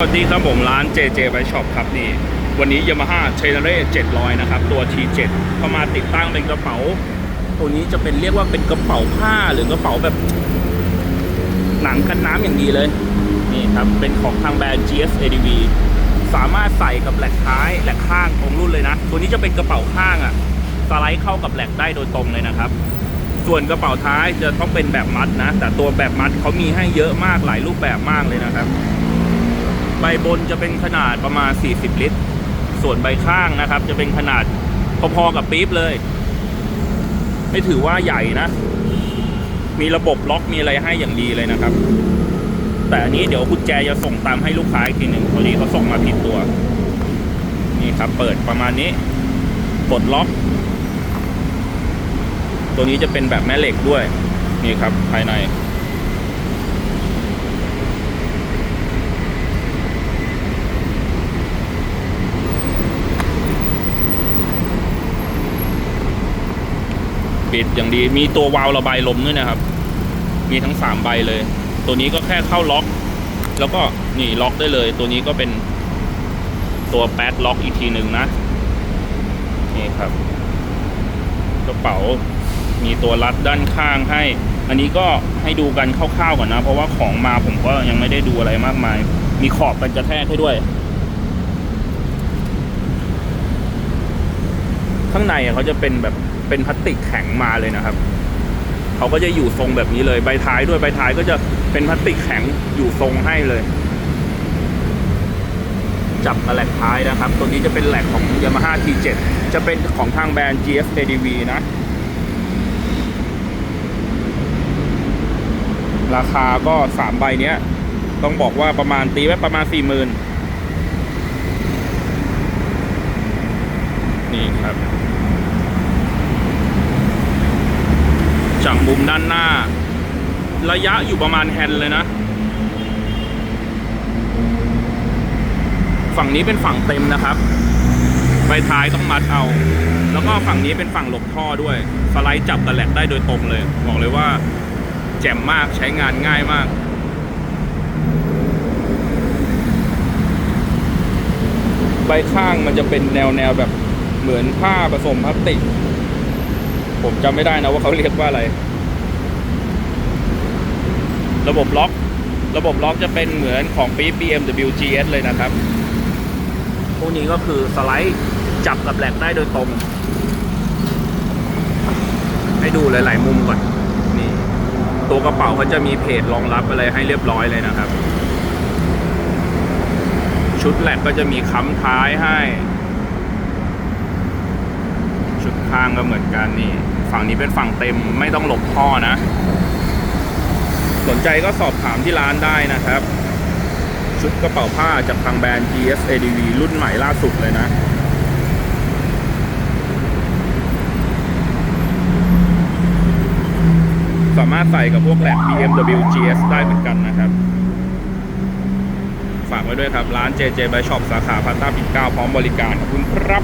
สวัสดีครับผมร้าน JJ b i Shop ครับนี่วันนี้ Yamaha c h a n e r 700 นะครับ ตัว T7 เข้ามาติดตั้งเป็นกระเป๋า ตัวนี้จะเป็นเรียกว่าเป็นกระเป๋าผ้าหรือกระเป๋าแบบ หนังกันน้ำอย่างดีเลย นี่ครับ เป็นของทางแบรนด์ GS ADV สามารถใส่กับแหลกท้ายแหลกข้างของรุ่นเลยนะ ตัวนี้จะเป็นกระเป๋าข้างอะสไลด์เข้ากับแหลกได้โดยตรงเลยนะครับ ส่วนกระเป๋าท้ายจะต้องเป็นแบบมัดนะ แต่ตัวแบบมัดเขามีให้เยอะมากหลายรูปแบบมากเลยนะครับ ใบบนจะเป็นขนาดประมาณ 40 ลิตร ส่วนใบข้างนะครับ จะเป็นขนาดพอๆกับปี๊บเลย ไม่ถือว่าใหญ่นะ มีระบบล็อกมีอะไรให้อย่างดีเลยนะครับ แต่อันนี้เดี๋ยวกุญแจจะส่งตามให้ลูกค้าอีกทีหนึ่งพอดีเขาส่งมาผิดตัว นี่ครับ เปิดประมาณนี้กดล็อก ตัวนี้จะเป็นแบบแม่เหล็กด้วย นี่ครับภายใน ปิดอย่างดีมีตัววาล์วระบายลมด้วยนะครับ มีทั้งสามใบเลย ตัวนี้ก็แค่เข้าล็อก แล้วก็นี่ล็อกได้เลย ตัวนี้ก็เป็นตัวแป๊ดล็อกอีกทีหนึ่งนะนี่ครับกระเป๋ามีตัวรัดด้านข้างให้ อันนี้ก็ให้ดูกันคร่าวๆก่อนนะ เพราะว่าของมาผมก็ยังไม่ได้ดูอะไรมากมาย มีขอบกันกระแทกให้ด้วย ข้างในเขาจะเป็นแบบเป็นพลาสติกแข็งมาเลยนะครับเขาก็จะอยู่ทรงแบบนี้เลยใบท้ายด้วยใบท้ายก็จะเป็นพลาสติกแข็งอยู่ทรงให้เลย จับมาแหลกท้ายนะครับ ตัวนี้จะเป็นแหลกของ Yamaha T7 จะเป็นของทางแบรนด์ GS ADV นะ ราคาก็ 3 ใบเนี้ย ต้องบอกว่าประมาณตีไว้ประมาณ 40,000 นี่ครับ จากมุมด้านหน้า ระยะอยู่ประมาณแฮนด์เลยนะ ฝั่งนี้เป็นฝั่งเต็มนะครับใบท้ายต้องมัดเอา แล้วก็ฝั่งนี้เป็นฝั่งหลบท่อด้วย สไลด์จับกับแหลกได้โดยตรงเลย บอกเลยว่าแจ่มมากใช้งานง่ายมากใบข้างมันจะเป็นแนวแนวแบบ เหมือนผ้าผสมพลาสติก ผมจำไม่ได้นะว่าเขาเรียกว่าอะไร ระบบล็อก ระบบล็อกจะเป็นเหมือนของปี๊บ BMW GS เลยนะครับ พวกนี้ก็คือสไลด์จับกับแหลกได้โดยตรง ให้ดูหลาย ๆ มุมก่อนนี่ตัวกระเป๋าเขาจะมีเพจรองรับอะไรให้เรียบร้อยเลยนะครับ ชุดแหลกก็จะมีค้ำท้ายให้ ข้างก็เหมือนกันนี่ ฝั่งนี้เป็นฝั่งเต็มไม่ต้องหลบท่อนะ สนใจก็สอบถามที่ร้านได้นะครับ ชุดกระเป๋าผ้าจากทางแบรนด์ GS ADV รุ่นใหม่ล่าสุดเลยนะสามารถใส่กับพวกแหลก BMW GS ได้เหมือนกันนะครับ ฝากไว้ด้วยครับ ร้าน JJ by Shop สาขาพันต้าปิดเก้าพร้อมบริการขอบคุณครับ